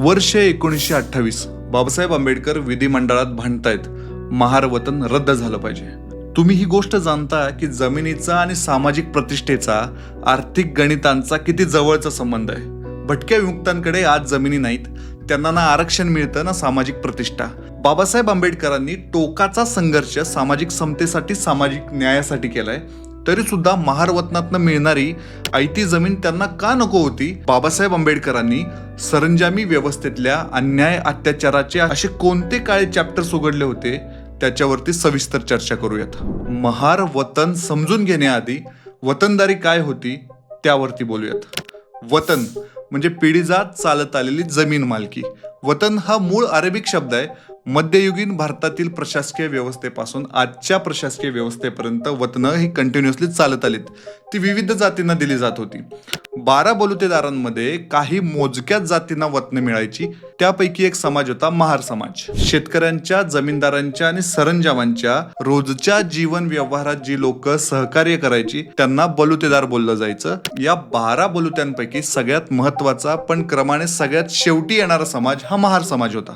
वर्ष एकोणीसशे अठ्ठावीस बाबासाहेब आंबेडकर विधिमंडळात भांडतायत महार वतन रद्द झालं पाहिजे. तुम्ही ही गोष्ट जाणता की जमिनीचा आणि सामाजिक प्रतिष्ठेचा आर्थिक गणितांचा किती जवळचा संबंध आहे. भटक्या विमुक्तांकडे आज जमिनी नाहीत त्यांना ना आरक्षण मिळतं ना सामाजिक प्रतिष्ठा. बाबासाहेब आंबेडकरांनी टोकाचा संघर्ष सामाजिक समतेसाठी सामाजिक न्यायासाठी केलाय. तरी सुद्धा महारवतनातनं मिळणारी आयती जमीन त्यांना का नको होती? बाबासाहेब आंबेडकरांनी सरंजामी व्यवस्थेतल्या अन्याय अत्याचाराचे असे कोणते काळे चॅप्टर्स उघडले होते? त्याच्यावरती सविस्तर चर्चा करूयात. महार वतन समजून घेण्याआधी वतनदारी काय होती? त्यावरती बोलूयात. वतन म्हणजे पिढीजात चालत आलेली जमीन मालकी. वतन हा मूळ अरेबिक शब्द आहे. मध्ययुगीन भारतातील प्रशासकीय व्यवस्थेपासून आजच्या प्रशासकीय व्यवस्थेपर्यंत वतनं ही कंटिन्युअसली चालत आलीत. ती विविध जातींना दिली जात होती. बारा बलुतेदारांमध्ये काही मोजक्याच जातींना वतन मिळायची त्यापैकी एक समाज होता महार समाज. शेतकऱ्यांच्या जमीनदारांच्या आणि सरंजामांच्या रोजच्या जीवन व्यवहारात जी लोक सहकार्य करायची त्यांना बलुतेदार बोललं जायचं. या बारा बलुत्यांपैकी सगळ्यात महत्त्वाचा पण क्रमाने सगळ्यात शेवटी येणारा समाज हा महार समाज होता.